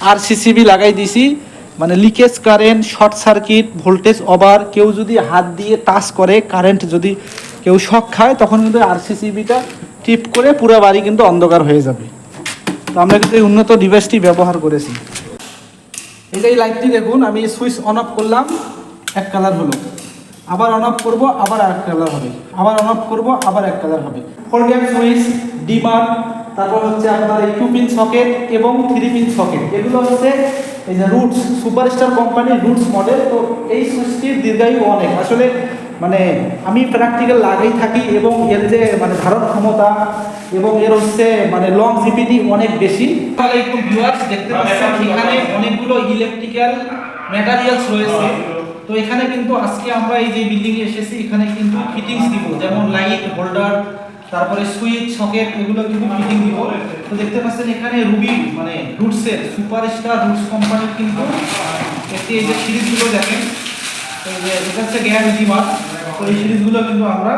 আর CCB লাগাই দিছি। মানে leakage current short circuit voltage over কেউ যদি হাত দিয়ে টাচ করে কারেন্ট যদি কেউ শক খায়, তখন কিন্তু আর সিসিবিটা টিপ করে পুরো বাড়ি কিন্তু অন্ধকার হয়ে যাবে। তো আমরা কিন্তু এই উন্নত ডিভাইসটি ব্যবহার করেছি। এই যে লাইটটি দেখুন, আমি সুইচ অন অফ করলাম, এক কালার হলো। আবার অন অফ করব, আবার এক কালার হবে। আবার অন অফ করব, আবার এক কালার হবে। ফোর সুইচ ডিমার তারপর হচ্ছে আপনার এই টু পিন সকেট এবং থ্রি পিন সকেট এগুলো হচ্ছে এই যে রুটস সুপারস্টার কোম্পানির রুটস মডেল তো এই সুইচটির দীর্ঘায়ু অনেক। আসলে মানে আমি প্র্যাকটিক্যাল লাগাই থাকি এবং এর যে মানে ধারণ ক্ষমতা এবং এর হচ্ছে মানে লং জিপিটি অনেক বেশি। তাহলে একটু ভিউয়ার্স দেখতে পাচ্ছেন, এখানে অনেকগুলো ইলেকট্রিক্যাল ম্যাটেরিয়ালস রয়েছে। তো এখানে কিন্তু আজকে আমরা এই যে বিল্ডিং এ এসেছি, এখানে কিন্তু ফিটিংস দিব, যেমন লাইট হোল্ডার তারপরে সুইচ, সকেট, এগুলো কিন্তু ফিটিং দিব। তো দেখতে পাচ্ছেন এখানে রুবি মানে রুটসের সুপারস্টার রুটস কোম্পানির কিন্তু একটি এই যে সিরিজগুলো দেখেন। এই যে এটা হচ্ছে গ্যান ডিমার তো এই সিরিজগুলো কিন্তু আমরা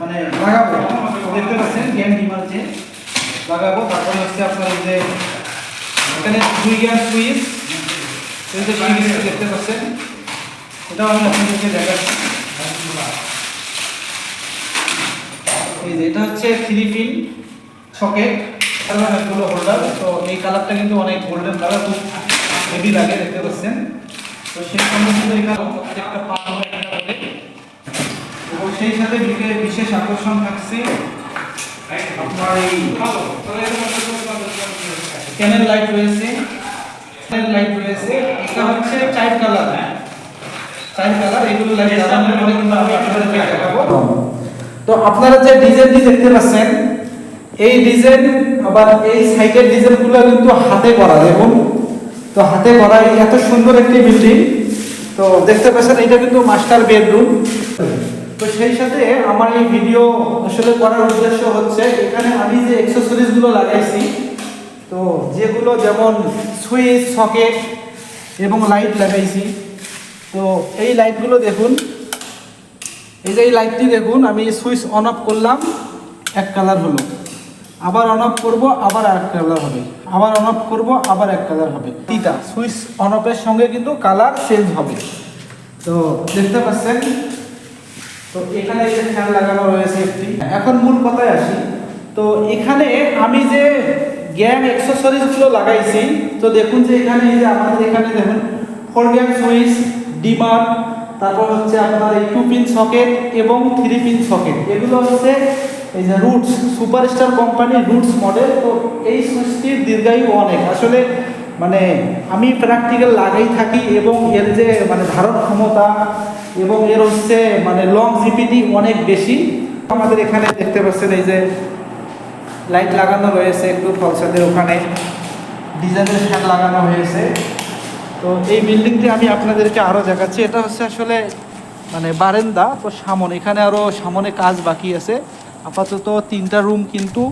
মানে লাগাবো। দেখতে পাচ্ছেন গ্যান ডিমার যে লাগাবো। তারপরে হচ্ছে আপনার যে এখানে দুই গ্যান সুইচ। এই যে সিরিজ দেখতে পাচ্ছেন। এটাও আমি আপনাদেরকে দেখাচ্ছি। এই যে এটা হচ্ছে থ্রি পিন সকেট অনেকগুলো হোল্ডার তো এই কালারটা কিন্তু অনেক গোল্ডেন কালার খুব হেভি লাগে দেখতে পাচ্ছেন। তো সেই সঙ্গে কিন্তু প্রত্যেকটা পা হবে একটা করে। এবং সেই সাথে বিশেষ আকর্ষণ থাকছে আপনার এই ক্যানেল লাইট রয়েছে ক্যানেল লাইট রয়েছে এটা হচ্ছে চাইল্ড কালার চাইল্ড কালার এগুলো লাইট জ্বালানোর পরে কিন্তু আমি আপনাদেরকে দেখাবো। তো আপনারা যে ডিজাইনটি দেখতে পাচ্ছেন, এই ডিজাইন আবার এই সাইটের ডিজাইনগুলো কিন্তু হাতে করা দেখুন। তো হাতে করা এত সুন্দর একটি বিল্ডিং। তো দেখতে পাচ্ছেন, এটা কিন্তু মাস্টার বেডরুম। তো সেই সাথে আমার এই ভিডিও আসলে করার উদ্দেশ্য হচ্ছে, এখানে আমি যে অ্যাক্সেসরিজগুলো লাগাইছি, তো যেগুলো যেমন সুইচ, সকেট এবং লাইট লাগাইছি, তো এই লাইটগুলো দেখুন এই যে এই লাইটটি দেখুন, আমি সুইচ অন অফ করলাম, এক কালার হলো। আবার অন অফ করব, আবার এক কালার হবে। আবার অন অফ করব, আবার এক কালার হবে। তিনটা। সুইচ অন অফের সঙ্গে কিন্তু কালার চেঞ্জ হবে। তো দেখতে পাচ্ছেন? তো এখানে এই যে ফ্যান লাগানো রয়েছে একটি। এখন মূল কথায় আসি। তো এখানে আমি যে গ্যাং অ্যাক্সেসরিজগুলো লাগাইছি, তো দেখুন যে এখানে এই যে আমাদের এখানে দেখুন ফোর গ্যাং সুইচ ডিমার তারপর হচ্ছে আপনার এই টু পিন সকেট এবং থ্রি পিন সকেট এগুলো হচ্ছে এই যে রুটস সুপারস্টার কোম্পানির রুটস মডেল তো এই সুইচটির দীর্ঘায়ু অনেক। আসলে মানে আমি প্র্যাকটিক্যাল লাগাই থাকি এবং এর যে মানে ধারণ ক্ষমতা এবং এর হচ্ছে মানে লং জিপিটি অনেক বেশি। আমাদের এখানে দেখতে পাচ্ছেন এই যে লাইট লাগানো রয়েছে একটু ফলসাদের ওখানে। ডিজাইনের ফ্যান লাগানো হয়েছে। তো এই বিল্ডিংটি আমি আপনাদেরকে আরও দেখাচ্ছি। এটা হচ্ছে আসলে মানে বারেন্দা, তো সামনে, এখানে আরও সামনে কাজ বাকি আছে। আপাতত তিনটা রুম কিন্তু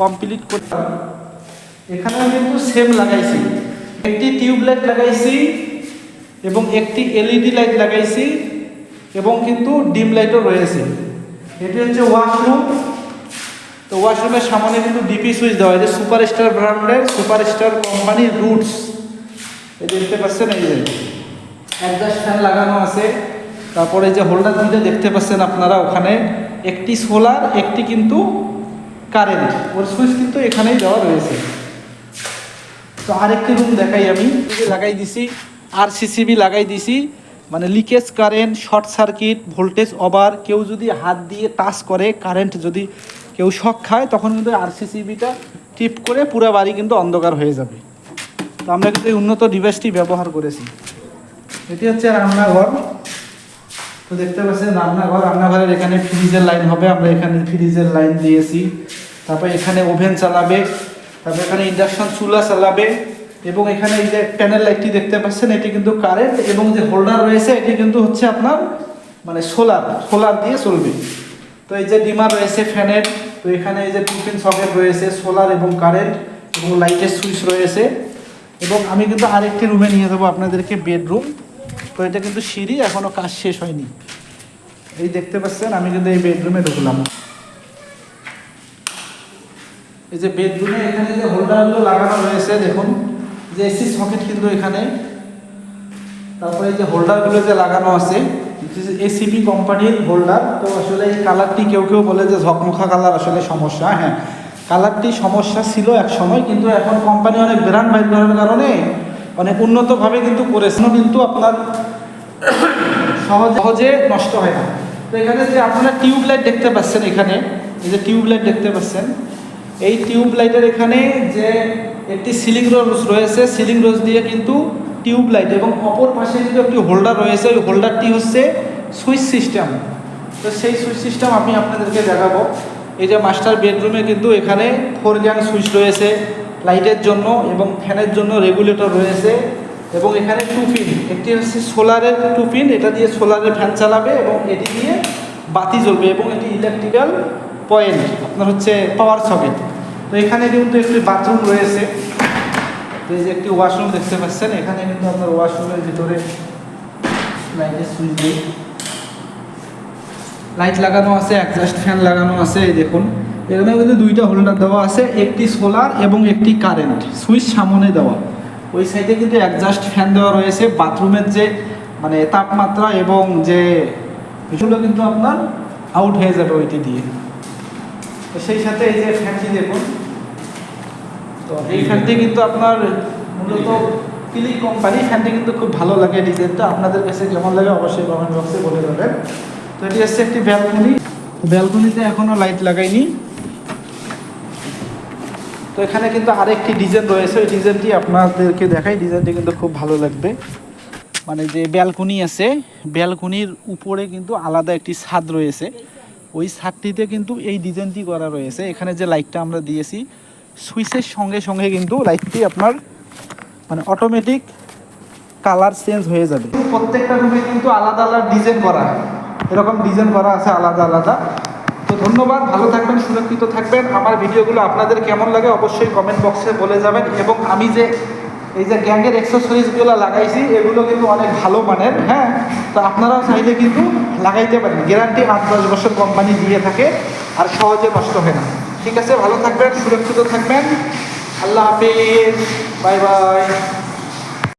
কমপ্লিট করতে। এখানে কিন্তু সেম লাগাইছি। একটি টিউবলাইট লাগাইছি এবং একটি এলইডি লাইট লাগাইছি এবং কিন্তু ডিম লাইটও রয়েছে। এটি হচ্ছে ওয়াশরুম। তো ওয়াশরুমের সামনে কিন্তু ডিপি সুইচ দেওয়া হয়েছে, সুপারস্টার ব্র্যান্ডের সুপারস্টার কোম্পানির রুটস। দেখতে পাচ্ছেন, এই যে অ্যাডজাস্ট ফ্যান লাগানো আছে। তারপরে যে হোল্ডার দুইটা দেখতে পাচ্ছেন আপনারা ওখানে। একটি সোলার একটি কিন্তু কারেন্ট ওর সুইচ কিন্তু এখানেই দেওয়া রয়েছে। তো আরেকটি রুম দেখাই আমি। লাগাই দিছি আর সিসিবি লাগাই দিছি। মানে leakage current short circuit voltage over কেউ যদি হাত দিয়ে টাচ করে কারেন্ট যদি কেউ শখ খায়, তখন কিন্তু আর সিসিবিটা টিপ করে পুরো বাড়ি কিন্তু অন্ধকার হয়ে যাবে। তো আমরা কিন্তু এই উন্নত ডিভাইসটি ব্যবহার করেছি। এটি হচ্ছে রান্নাঘর। তো দেখতে পাচ্ছেন রান্নাঘর, রান্নাঘরের এখানে ফ্রিজের লাইন হবে, আমরা এখানে ফ্রিজের লাইন দিয়েছি। তারপর এখানে ওভেন চালাবে, তারপর এখানে ইন্ডাকশন চুলা চালাবে, এবং এখানে এই যে প্যানেল লাইটটি দেখতে পাচ্ছেন, এটি কিন্তু কারেন্ট, এবং যে হোল্ডার রয়েছে, এটি কিন্তু হচ্ছে আপনার মানে সোলার সোলার দিয়ে চলবে। তো এই যে ডিমার রয়েছে ফ্যানের, তো এখানে এই যে টিফিন সকেট রয়েছে, সোলার এবং কারেন্ট, এবং লাইটের সুইচ রয়েছে। এবং আমি কিন্তু আরেকটি রুমে নিয়ে যাব আপনাদেরকে বেডরুম তো এটা কিন্তু সিঁড়ি, এখনও কাজ শেষ হয়নি। এই দেখতে পাচ্ছেন, আমি কিন্তু এই বেডরুমে ঢুকলাম। এই যে বেডরুমে এখানে যে হোল্ডারগুলো লাগানো রয়েছে, দেখুন, যে এসি সকেট কিন্তু এখানে। তারপরে এই যে হোল্ডারগুলো যে লাগানো আছে এসিপি কোম্পানির হোল্ডার তো আসলে এই কালারটি কেউ কেউ বলে যে ঝকমখা কালার আসলে সমস্যা হ্যাঁ। কালারটি সমস্যা ছিল এক সময়, কিন্তু এখন কোম্পানি অনেক ব্র্যান্ড বাইর করার কারণে অনেক উন্নতভাবে কিন্তু করেছে। কিন্তু আপনার সহজ সহজে নষ্ট হয় না। তো এখানে যে আপনারা টিউব লাইট দেখতে পাচ্ছেন এখানে, এই যে টিউব লাইট দেখতে পাচ্ছেন, এই টিউব লাইটের এখানে যে একটি সিলিং রোজ রয়েছে সিলিং রোজ দিয়ে কিন্তু টিউব লাইট এবং অপর পাশে কিন্তু একটি হোল্ডার রয়েছে। ওই হোল্ডারটি হচ্ছে সুইচ সিস্টেম তো সেই সুইচ সিস্টেম আমি আপনাদেরকে দেখাবো। এই যে মাস্টার বেডরুমে কিন্তু এখানে ফোর গ্যাং সুইচ রয়েছে লাইটের জন্য এবং ফ্যানের জন্য রেগুলেটর রয়েছে এবং এখানে টু পিন একটি হচ্ছে সোলারের টু পিন এটা দিয়ে সোলারের ফ্যান চালাবে এবং এটি দিয়ে বাতি জ্বলবে এবং এটি ইলেকট্রিক্যাল পয়েন্ট আপনার হচ্ছে পাওয়ার সকেট তো এখানে কিন্তু একটি বাথরুম রয়েছে। এই যে একটি ওয়াশরুম দেখতে পাচ্ছেন, এখানে কিন্তু আপনার ওয়াশরুমের ভিতরে লাইটের সুইচ দিয়ে লাইট লাগানো আছে অ্যাডজাস্ট ফ্যান লাগানো আছে, এই দেখুন। এখানে কিন্তু দুইটা হোল্ডার দেওয়া আছে, একটি সোলার এবং একটি কারেন্ট সুইচ সামনে দেওয়া। ওই সাইডে কিন্তু অ্যাডজাস্ট ফ্যান দেওয়া রয়েছে বাথরুমের যে মানে তাপমাত্রা এবং যে এগুলো কিন্তু আপনার আউট হয়ে যাবে ওইটি দিয়ে। তো সেই সাথে এই যে ফ্যানটি দেখুন। তো এই ফ্যানটি কিন্তু আপনার মূলত ক্লিক কোম্পানি ফ্যানটি কিন্তু খুব ভালো লাগে ডিজাইনটা আপনাদের কাছে কেমন লাগে অবশ্যই কমেন্ট বক্সে বলে দেবেন তো এটি হচ্ছে একটি ব্যালকনি। ব্যালকনিতে এখনও লাইট লাগাইনি। তো এখানে কিন্তু আরেকটি ডিজাইন রয়েছে। ওই ডিজাইনটি আপনাদেরকে দেখাই। ডিজাইনটি কিন্তু খুব ভালো লাগবে। মানে যে ব্যালকনি আছে, ব্যালকনির উপরে কিন্তু আলাদা একটি ছাদ রয়েছে। ওই ছাদটিতে কিন্তু এই ডিজাইনটি করা রয়েছে। এখানে যে লাইটটা আমরা দিয়েছি, সুইচের সঙ্গে সঙ্গে কিন্তু লাইটটি আপনার মানে অটোমেটিক কালার চেঞ্জ হয়ে যাবে। প্রত্যেকটা রুমে কিন্তু আলাদা আলাদা ডিজাইন করা এরকম ডিজাইন করা আছে আলাদা আলাদা। তো ধন্যবাদ, ভালো থাকবেন, সুরক্ষিত থাকবেন। আমার ভিডিওগুলো আপনাদের কেমন লাগে অবশ্যই কমেন্ট বক্সে বলে যাবেন। এবং আমি যে, এই যে গ্যাংয়ের এক্সেসরিজগুলো লাগাইছি, এগুলো কিন্তু অনেক ভালো মানের হ্যাঁ? তো আপনারাও চাইলে কিন্তু লাগাইতে পারেন। গ্যারান্টি আট দশ বছর কোম্পানি দিয়ে থাকে আর সহজে নষ্ট হয় না। ঠিক আছে, ভালো থাকবেন, সুরক্ষিত থাকবেন। আল্লাহ হাফিজ। Bye bye.